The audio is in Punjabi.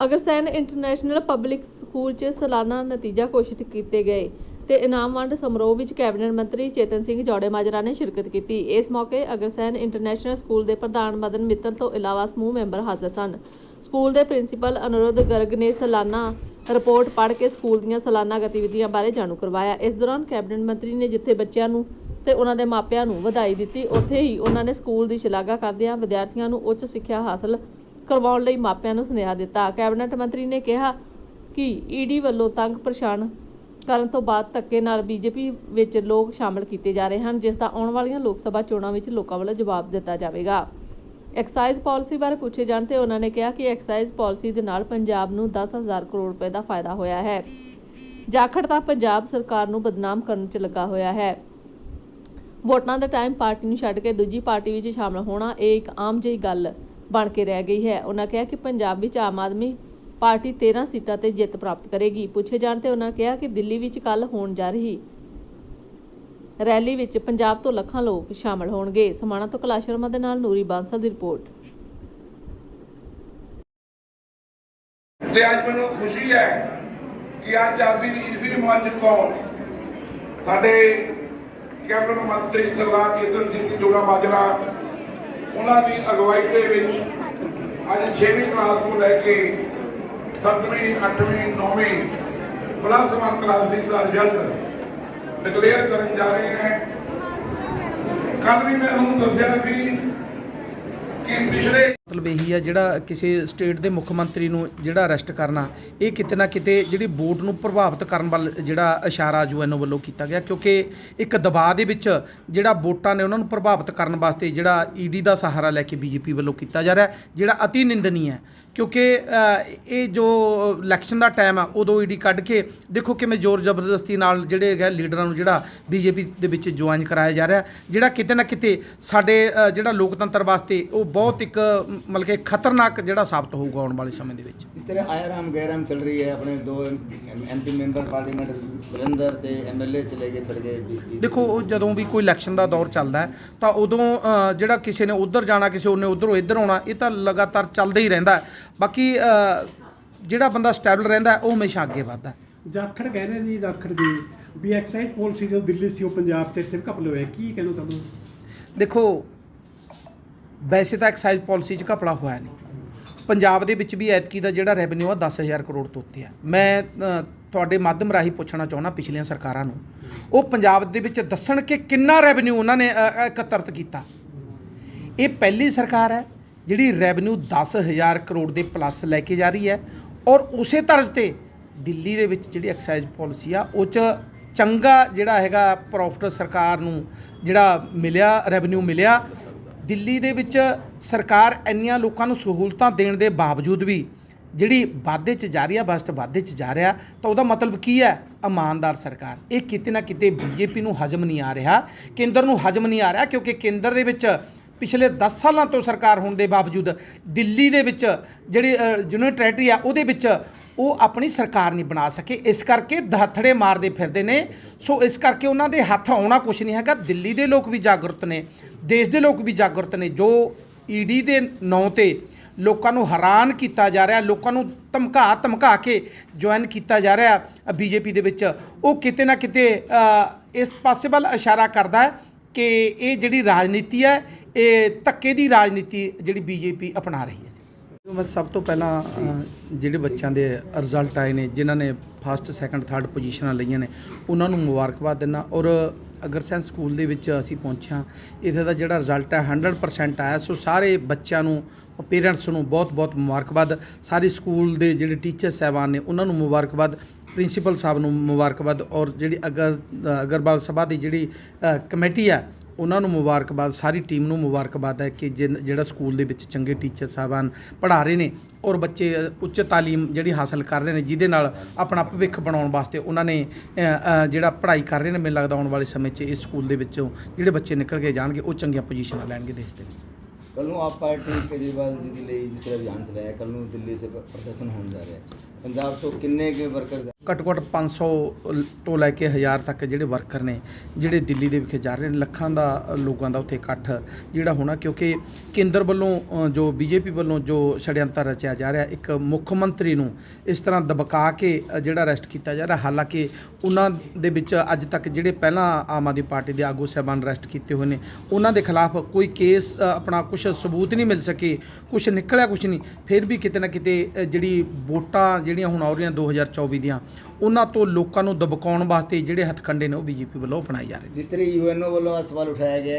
ਅਗਰਸੈਨ ਇੰਟਰਨੈਸ਼ਨਲ ਪਬਲਿਕ ਸਕੂਲ 'ਚ ਸਾਲਾਨਾ ਨਤੀਜਾ ਘੋਸ਼ਿਤ ਕੀਤੇ ਗਏ ਤੇ ਇਨਾਮ ਵੰਡ ਸਮਾਰੋਹ ਵਿੱਚ ਕੈਬਨਿਟ ਮੰਤਰੀ ਚੇਤਨ ਸਿੰਘ ਜੌੜੇਮਾਜਰਾ ਨੇ ਸ਼ਿਰਕਤ ਕੀਤੀ। ਇਸ ਮੌਕੇ ਅਗਰਸੈਨ ਇੰਟਰਨੈਸ਼ਨਲ ਸਕੂਲ ਦੇ ਪ੍ਰਧਾਨ ਮਦਨ ਮਿੱਤਲ ਤੋਂ ਇਲਾਵਾ ਸਮੂਹ ਮੈਂਬਰ ਹਾਜ਼ਰ ਸਨ। ਸਕੂਲ ਦੇ ਪ੍ਰਿੰਸੀਪਲ ਅਨੁਰੁੱਧ ਗਰਗ ਨੇ ਸਾਲਾਨਾ ਰਿਪੋਰਟ ਪੜ੍ਹ ਕੇ ਸਕੂਲ ਦੀਆਂ ਸਾਲਾਨਾ ਗਤੀਵਿਧੀਆਂ ਬਾਰੇ ਜਾਣੂ ਕਰਵਾਇਆ। ਇਸ ਦੌਰਾਨ ਕੈਬਨਿਟ ਮੰਤਰੀ ਨੇ ਜਿੱਥੇ ਬੱਚਿਆਂ ਨੂੰ ਤੇ ਉਹਨਾਂ ਦੇ ਮਾਪਿਆਂ ਨੂੰ ਵਧਾਈ ਦਿੱਤੀ, ਉੱਥੇ ਹੀ ਉਹਨਾਂ ਨੇ ਸਕੂਲ ਦੀ ਸ਼ਲਾਘਾ ਕਰਦਿਆਂ ਵਿਦਿਆਰਥੀਆਂ ਨੂੰ ਉੱਚ ਸਿੱਖਿਆ ਹਾਸਲ ਕਰਵਾਉਣ ਲਈ ਮਾਪਿਆਂ ਨੂੰ ਸੁਨੇਹਾ ਦਿੱਤਾ। ਕੈਬਨਿਟ ਮੰਤਰੀ ਨੇ ਕਿਹਾ ਕਿ ਈਡੀ ਵੱਲੋਂ ਤੰਗ ਪਰੇਸ਼ਾਨ ਕਰਨ ਤੋਂ ਬਾਅਦ ਧੱਕੇ ਨਾਲ ਬੀਜੇਪੀ ਵਿੱਚ ਲੋਕ ਸ਼ਾਮਲ ਕੀਤੇ ਜਾ ਰਹੇ ਹਨ, ਜਿਸ ਦਾ ਆਉਣ ਵਾਲੀਆਂ ਲੋਕ ਸਭਾ ਚੋਣਾਂ ਵਿੱਚ ਲੋਕਾਂ ਵੱਲੋਂ ਜਵਾਬ ਦਿੱਤਾ ਜਾਵੇਗਾ। ਐਕਸਾਈਜ਼ ਪਾਲਿਸੀ ਬਾਰੇ ਪੁੱਛੇ ਜਾਣ ਤੇ ਉਹਨਾਂ ਨੇ ਕਿਹਾ ਕਿ ਐਕਸਾਈਜ਼ ਪਾਲਿਸੀ ਦੇ ਨਾਲ ਪੰਜਾਬ ਨੂੰ 10000 ਕਰੋੜ ਰੁਪਏ ਦਾ ਫਾਇਦਾ ਹੋਇਆ ਹੈ। ਜਾਖੜ ਤਾਂ ਪੰਜਾਬ ਸਰਕਾਰ ਨੂੰ ਬਦਨਾਮ ਕਰਨ 'ਚ ਲੱਗਾ ਹੋਇਆ ਹੈ। ਵੋਟਾਂ ਦੇ ਟਾਈਮ ਪਾਰਟੀ ਨੂੰ ਛੱਡ ਕੇ ਦੂਜੀ ਪਾਰਟੀ ਵਿੱਚ ਸ਼ਾਮਲ ਹੋਣਾ ਇਹ ਇੱਕ ਆਮ ਜਿਹੀ ਗੱਲ ਬਣ ਕੇ ਰਹਿ ਗਈ ਹੈ। ਉਹਨਾਂ ਕਿਹਾ ਕਿ ਪੰਜਾਬ ਵਿੱਚ ਆਮ ਆਦਮੀ ਪਾਰਟੀ 13 ਸੀਟਾਂ ਤੇ ਜਿੱਤ ਪ੍ਰਾਪਤ ਕਰੇਗੀ। ਪੁੱਛੇ ਜਾਣ ਤੇ ਉਹਨਾਂ ਕਿਹਾ ਕਿ ਦਿੱਲੀ ਵਿੱਚ ਕੱਲ ਹੋਣ ਜਾ ਰਹੀ ਰੈਲੀ ਵਿੱਚ ਪੰਜਾਬ ਤੋਂ ਲੱਖਾਂ ਲੋਕ ਸ਼ਾਮਲ ਹੋਣਗੇ। ਸਮਾਣਾ ਤੋਂ ਕੈਲਾਸ਼ ਸ਼ਰਮਾ ਦੇ ਨਾਲ ਨੂਰੀ ਬਾਂਸਲ ਦੀ ਰਿਪੋਰਟ। ਤੇ ਅੱਜ ਮੈਨੂੰ ਖੁਸ਼ੀ ਹੈ ਕਿ ਅੱਜ ਅਸੀਂ ਇਸੇ ਮੰਚ ਤੋਂ ਸਾਡੇ ਕੈਬਨਿਟ ਮੰਤਰੀ ਸਰਦਾਰ ਚੇਤਨ ਸਿੰਘ ਜੋੜਾ ਮਾਜਰਾ ਉਹਨਾਂ ਦੀ ਅਗਵਾਈ ਦੇ ਵਿੱਚ ਅੱਜ 6ਵੀਂ ਕਲਾਸ ਤੋਂ ਲੈ ਕੇ 7ਵੀਂ 8ਵੀਂ 9ਵੀਂ ਪਲੱਸ 1 ਕਲਾਸ ਦਾ ਰਿਜ਼ਲਟ ਡਿਕਲੇਅਰ ਕਰਨ ਜਾ ਰਹੇ ਹਾਂ। ਕੱਲ ਵੀ ਮੈਂ ਤੁਹਾਨੂੰ ਦੱਸਿਆ ਸੀ ਕਿ ਪਿਛਲੇ ਮਤਲਬ ਇਹੀ ਆ ਜਿਹੜਾ ਕਿਸੇ ਸਟੇਟ ਦੇ ਮੁੱਖ ਮੰਤਰੀ ਨੂੰ ਜਿਹੜਾ ਅਰੈਸਟ ਕਰਨਾ, ਇਹ ਕਿਤੇ ਨਾ ਕਿਤੇ ਜਿਹੜੀ ਵੋਟ ਨੂੰ ਪ੍ਰਭਾਵਿਤ ਕਰਨ ਵੱਲ ਜਿਹੜਾ ਇਸ਼ਾਰਾ ਯੂਐਨਓ ਵੱਲੋਂ ਕੀਤਾ ਗਿਆ, ਕਿਉਂਕਿ ਇੱਕ ਦਬਾਅ ਦੇ ਵਿੱਚ ਜਿਹੜਾ ਵੋਟਾਂ ਨੇ ਉਹਨਾਂ ਨੂੰ ਪ੍ਰਭਾਵਿਤ ਕਰਨ ਵਾਸਤੇ ਜਿਹੜਾ ਈਡੀ ਦਾ ਸਹਾਰਾ ਲੈ ਕੇ ਬੀਜੇਪੀ ਵੱਲੋਂ ਕੀਤਾ ਜਾ ਰਿਹਾ, ਜਿਹੜਾ ਅਤੀ ਨਿੰਦਨੀ ਹੈ ਕਿਉਂਕਿ ਇਹ ਜੋ ਇਲੈਕਸ਼ਨ ਦਾ ਟਾਈਮ ਆ, ਉਦੋਂ ਈਡੀ ਕੱਢ ਕੇ ਦੇਖੋ ਕਿਵੇਂ ਜ਼ੋਰ ਜ਼ਬਰਦਸਤੀ ਨਾਲ ਜਿਹੜੇ ਹੈਗਾ ਲੀਡਰਾਂ ਨੂੰ ਜਿਹੜਾ ਬੀਜੇਪੀ ਦੇ ਵਿੱਚ ਜੁਆਇਨ ਕਰਾਇਆ ਜਾ ਰਿਹਾ, ਜਿਹੜਾ ਕਿਤੇ ਨਾ ਕਿਤੇ ਸਾਡੇ ਜਿਹੜਾ ਲੋਕਤੰਤਰ ਵਾਸਤੇ ਉਹ ਬਹੁਤ ਇੱਕ ਮਤਲਬ ਕਿ ਖਤਰਨਾਕ ਜਿਹੜਾ ਸਾਬਤ ਹੋਊਗਾ ਆਉਣ ਵਾਲੇ ਸਮੇਂ ਦੇ ਵਿੱਚ ਇਸ ਤਰ੍ਹਾਂ ਆਇਆਰਾਮ ਗੈਰਾਮ ਚੱਲ ਰਹੀ ਹੈ ਆਪਣੇ ਦੋ ਐਮਪੀ ਮੈਂਬਰ ਪਾਰਲੀਮੈਂਟ ਜਲੰਧਰ ਤੇ ਐਮਐਲਏ ਚਲੇ ਗਏ ਛੱਡ ਗਏ ਦੇਖੋ ਉਹ ਜਦੋਂ ਵੀ ਕੋਈ ਇਲੈਕਸ਼ਨ ਦਾ ਦੌਰ ਚੱਲਦਾ ਹੈ ਤਾਂ ਉਦੋਂ ਜਿਹੜਾ ਕਿਸੇ ਨੇ ਉਧਰ ਜਾਣਾ ਕਿਸੇ ਨੇ ਉਧਰੋਂ ਇੱਧਰ ਆਉਣਾ ਇਹ ਤਾਂ ਲਗਾਤਾਰ ਚੱਲਦਾ ਹੀ ਰਹਿੰਦਾ ਹੈ। ਬਾਕੀ ਜਿਹੜਾ ਬੰਦਾ ਸਟੇਬਲ ਰਹਿੰਦਾ ਉਹ ਹਮੇਸ਼ਾ ਅੱਗੇ ਵੱਧਦਾ। ਜਾਖੜ ਕਹਿੰਦੇ ਜੀ ਜਾਖੜ ਜੀ ਵੀ ਐਕਸਾਈਜ਼ ਪਾਲਿਸੀ ਜੋ ਦਿੱਲੀ ਸੀ ਉਹ ਪੰਜਾਬ ਚ ਇੱਥੇ ਘਪਲ ਹੋਇਆ ਕੀ ਕਹਿਣਾ ਤੁਹਾਨੂੰ ਦੇਖੋ ਵੈਸੇ ਤਾਂ ਐਕਸਾਈਜ਼ ਪਾਲਿਸੀ 'ਚ ਘਪਲਾ ਹੋਇਆ ਨਹੀਂ। ਪੰਜਾਬ ਦੇ ਵਿੱਚ ਵੀ ਐਤਕੀ ਦਾ ਜਿਹੜਾ ਰੈਵਨਿਊ ਆ 10000 ਕਰੋੜ ਤੋਂ ਉੱਤੇ ਆ। ਮੈਂ ਤੁਹਾਡੇ ਮਾਧਿਅਮ ਰਾਹੀਂ ਪੁੱਛਣਾ ਚਾਹੁੰਦਾ ਪਿਛਲੀਆਂ ਸਰਕਾਰਾਂ ਨੂੰ। ਉਹ ਪੰਜਾਬ ਦੇ ਵਿੱਚ ਦੱਸਣ ਕਿ ਕਿੰਨਾ ਰੈਵਨਿਊ ਉਹਨਾਂ ਨੇ ਅ, ਇਕੱਤਰਤ ਕੀਤਾ। ਇਹ ਪਹਿਲੀ ਸਰਕਾਰ ਹੈ ਜਿਹੜੀ ਰੈਵਨਿਊ 10000 ਕਰੋੜ ਦੇ ਪਲੱਸ ਲੈ ਕੇ ਜਾ ਰਹੀ ਹੈ ਔਰ ਉਸੇ ਤਰਜ਼ ਤੇ ਦਿੱਲੀ ਦੇ ਵਿੱਚ ਜਿਹੜੀ ਐਕਸਾਈਜ਼ ਪਾਲਿਸੀ ਆ ਉਹ ਚ ਚੰਗਾ ਜਿਹੜਾ ਹੈਗਾ ਪ੍ਰੋਫਿਟ ਸਰਕਾਰ ਨੂੰ ਜਿਹੜਾ ਮਿਲਿਆ ਰੈਵਨਿਊ ਮਿਲਿਆ ਦਿੱਲੀ ਦੇ ਵਿੱਚ ਸਰਕਾਰ ਇੰਨੀਆਂ ਲੋਕਾਂ ਨੂੰ ਸਹੂਲਤਾਂ ਦੇਣ ਦੇ ਬਾਵਜੂਦ ਵੀ ਜਿਹੜੀ ਵਾਧੇ 'ਚ ਜਾ ਰਹੀ ਆ ਬਸਟ ਵਾਧੇ 'ਚ ਜਾ ਰਿਹਾ, ਤਾਂ ਉਹਦਾ ਮਤਲਬ ਕੀ ਹੈ? ਇਮਾਨਦਾਰ ਸਰਕਾਰ। ਇਹ ਕਿਤੇ ਨਾ ਕਿਤੇ ਬੀਜੇਪੀ ਨੂੰ ਹਜਮ ਨਹੀਂ ਆ ਰਿਹਾ, ਕੇਂਦਰ ਨੂੰ ਹਜਮ ਨਹੀਂ ਆ ਰਿਹਾ, ਕਿਉਂਕਿ ਕੇਂਦਰ ਦੇ ਵਿੱਚ ਪਿਛਲੇ 10 ਸਾਲਾਂ ਤੋਂ ਸਰਕਾਰ ਹੋਣ ਦੇ ਬਾਵਜੂਦ ਦਿੱਲੀ ਦੇ ਵਿੱਚ ਜਿਹੜੀ ਯੂਨੀਅਨ ਟੈਰੀਟਰੀ ਆ, ਉਹਦੇ ਵਿੱਚ ਉਹ ਆਪਣੀ ਸਰਕਾਰ ਨਹੀਂ ਬਣਾ ਸਕੇ। ਇਸ ਕਰਕੇ ਦਹਥੜੇ ਮਾਰਦੇ ਫਿਰਦੇ ਨੇ। ਸੋ ਇਸ ਕਰਕੇ ਉਹਨਾਂ ਦੇ ਹੱਥ ਆਉਣਾ ਕੁਝ ਨਹੀਂ ਹੈਗਾ। ਦਿੱਲੀ ਦੇ ਲੋਕ ਵੀ ਜਾਗਰੂਕ ਨੇ। ਦੇਸ਼ ਦੇ ਲੋਕ ਵੀ ਜਾਗਰੂਕ ਨੇ, ਜੋ ਈਡੀ ਦੇ ਨਾਂ ਤੇ ਲੋਕਾਂ ਨੂੰ ਹੈਰਾਨ ਕੀਤਾ ਜਾ ਰਿਹਾ, ਲੋਕਾਂ ਨੂੰ ਧਮਕਾ ਧਮਕਾ ਕੇ ਜੁਆਇਨ ਕੀਤਾ ਜਾ ਰਿਹਾ ਬੀਜੇਪੀ ਦੇ ਵਿੱਚ। ਉਹ ਕਿਤੇ ਨਾ ਕਿਤੇ ਇਸ ਪਾਸੇ ਵੱਲ ਇਸ਼ਾਰਾ ਕਰਦਾ ਹੈ ਕਿ ਇਹ ਜਿਹੜੀ ਰਾਜਨੀਤੀ ਹੈ, ਇਹ ਧੱਕੇ ਦੀ ਰਾਜਨੀਤੀ ਜਿਹੜੀ ਬੀਜੇਪੀ ਅਪਣਾ ਰਹੀ ਹੈ। ਮੈਂ ਸਭ ਤੋਂ ਪਹਿਲਾਂ ਜਿਹੜੇ ਬੱਚਿਆਂ ਦੇ ਰਿਜ਼ਲਟ ਆਏ ਨੇ, ਜਿਨ੍ਹਾਂ ਨੇ ਫਸਟ ਸੈਕੰਡ ਥਰਡ ਪੋਜੀਸ਼ਨਾਂ ਲਈਆਂ ਨੇ, ਉਹਨਾਂ ਨੂੰ ਮੁਬਾਰਕਬਾਦ ਦਿੰਦਾ ਔਰ ਅਗਰਸੈਂਸ ਸਕੂਲ ਦੇ ਵਿੱਚ ਅਸੀਂ ਪਹੁੰਚਿਆ, ਇੱਥੇ ਦਾ ਜਿਹੜਾ ਰਿਜ਼ਲਟ ਹੈ 100% ਆਇਆ। ਸੋ ਸਾਰੇ ਬੱਚਿਆਂ ਨੂੰ ਪੇਰੈਂਟਸ ਨੂੰ ਬਹੁਤ-ਬਹੁਤ ਮੁਬਾਰਕਬਾਦ। ਸਾਰੇ ਸਕੂਲ ਦੇ ਜਿਹੜੇ ਟੀਚਰ ਸਾਹਿਬਾਨ ਨੇ, ਉਹਨਾਂ ਨੂੰ ਮੁਬਾਰਕਬਾਦ। ਪ੍ਰਿੰਸੀਪਲ ਸਾਹਿਬ ਨੂੰ ਮੁਬਾਰਕਬਾਦ। ਔਰ ਜਿਹੜੀ ਅਗਰ, ਅਗਰਵਾਲ ਸਭਾ ਦੀ ਜਿਹੜੀ ਕਮੇਟੀ ਆ ਉਹਨਾਂ ਨੂੰ ਮੁਬਾਰਕਬਾਦ, ਸਾਰੀ ਟੀਮ ਨੂੰ ਮੁਬਾਰਕਬਾਦ ਹੈ ਕਿ ਜਿਨ- ਜਿਹੜਾ ਸਕੂਲ ਦੇ ਵਿੱਚ ਚੰਗੇ ਟੀਚਰ ਸਾਹਿਬਾਨ ਪੜ੍ਹਾ ਰਹੇ ਨੇ ਔਰ ਬੱਚੇ ਉੱਚ ਤਾਲੀਮ ਜਿਹੜੀ ਹਾਸਲ ਕਰ ਰਹੇ ਨੇ, ਜਿਹਦੇ ਨਾਲ ਆਪਣਾ ਭਵਿੱਖ ਬਣਾਉਣ ਵਾਸਤੇ ਉਹਨਾਂ ਨੇ ਜਿਹੜਾ ਪੜ੍ਹਾਈ ਕਰ ਰਹੇ ਨੇ, ਮੈਨੂੰ ਲੱਗਦਾ ਆਉਣ ਵਾਲੇ ਸਮੇਂ 'ਚ ਇਸ ਸਕੂਲ ਦੇ ਵਿੱਚੋਂ ਜਿਹੜੇ ਬੱਚੇ ਨਿਕਲ ਕੇ ਜਾਣਗੇ, ਉਹ ਚੰਗੀਆਂ ਪੋਜੀਸ਼ਨਾਂ ਲੈਣਗੇ ਦੇਸ਼ ਦੇ ਵਿੱਚ। ਕੱਲ ਨੂੰ ਆਪ ਪਾਰਟੀ ਕੇਜਰੀਵਾਲ ਜੀ ਦੇ ਲਈ ਜਿਸ ਤਰ੍ਹਾਂ ਅਭਿਆਨ ਚਲਾਇਆ ਕੱਲ ਨੂੰ ਦਿੱਲੀ ਸੇ ਪ੍ਰਦਰਸ਼ਨ ਹੋਣ ਜਾ ਰਿਹਾ ਹੈ। ਪੰਜਾਬ ਤੋਂ ਕਿੰਨੇ ਕੇ ਵਰਕਰਸ ਘੱਟੋ ਘੱਟ 500 ਲ- ਤੋਂ ਲੈ ਕੇ 1000 ਤੱਕ ਜਿਹੜੇ ਵਰਕਰ ਨੇ ਜਿਹੜੇ ਦਿੱਲੀ ਦੇ ਵਿਖੇ ਜਾ ਰਹੇ ਨੇ ਲੱਖਾਂ ਦਾ ਲੋਕਾਂ ਦਾ ਉੱਥੇ ਇਕੱਠ ਜਿਹੜਾ ਹੋਣਾ ਕਿਉਂਕਿ ਕੇਂਦਰ ਵੱਲੋਂ ਅ, ਜੋ ਬੀਜੇਪੀ ਵੱਲੋਂ ਜੋ ਛੜਯੰਤਰ ਰਚਿਆ ਜਾ ਰਿਹਾ ਇੱਕ ਮੁੱਖ ਮੰਤਰੀ ਨੂੰ ਇਸ ਤਰ੍ਹਾਂ ਦਬਕਾ ਕੇ ਜਿਹੜਾ ਅਰੈਸਟ ਕੀਤਾ ਜਾ ਰਿਹਾ ਹਾਲਾਂਕਿ ਉਹਨਾਂ ਦੇ ਵਿੱਚ ਅੱਜ ਤੱਕ ਜਿਹੜੇ ਪਹਿਲਾਂ ਆਮ ਆਦਮੀ ਪਾਰਟੀ ਦੇ ਆਗੂ ਸਾਹਿਬਾਨ ਅਰੈਸਟ ਕੀਤੇ ਹੋਏ ਨੇ ਉਹਨਾਂ ਦੇ ਖਿਲਾਫ ਕੋਈ ਕੇਸ ਆਪਣਾ ਕੁਝ ਸਬੂਤ ਨਹੀਂ ਮਿਲ ਸਕੇ ਕੁਝ ਨਿਕਲਿਆ ਕੁਝ ਨਹੀਂ ਫਿਰ ਵੀ ਕਿਤੇ ਨਾ ਕਿਤੇ ਜਿਹੜੀ ਵੋਟਾਂ ਜਿਹੜੀਆਂ ਹੁਣ ਆ ਰਹੀਆਂ 2024 ਦੀਆਂ, ਉਹਨਾਂ ਤੋਂ ਲੋਕਾਂ ਨੂੰ ਦਬਕਾਉਣ ਵਾਸਤੇ ਜਿਹੜੇ ਹੱਥਕੰਡੇ ਨੇ ਉਹ ਬੀਜੇਪੀ ਵੱਲੋਂ ਅਪਣਾਏ ਜਾ ਰਹੇ ਨੇ। ਜਿਸ ਤਰ੍ਹਾਂ ਯੂਐਨਓ ਵੱਲੋਂ ਇਹ ਸਵਾਲ ਉਠਾਇਆ ਗਿਆ ਹੈ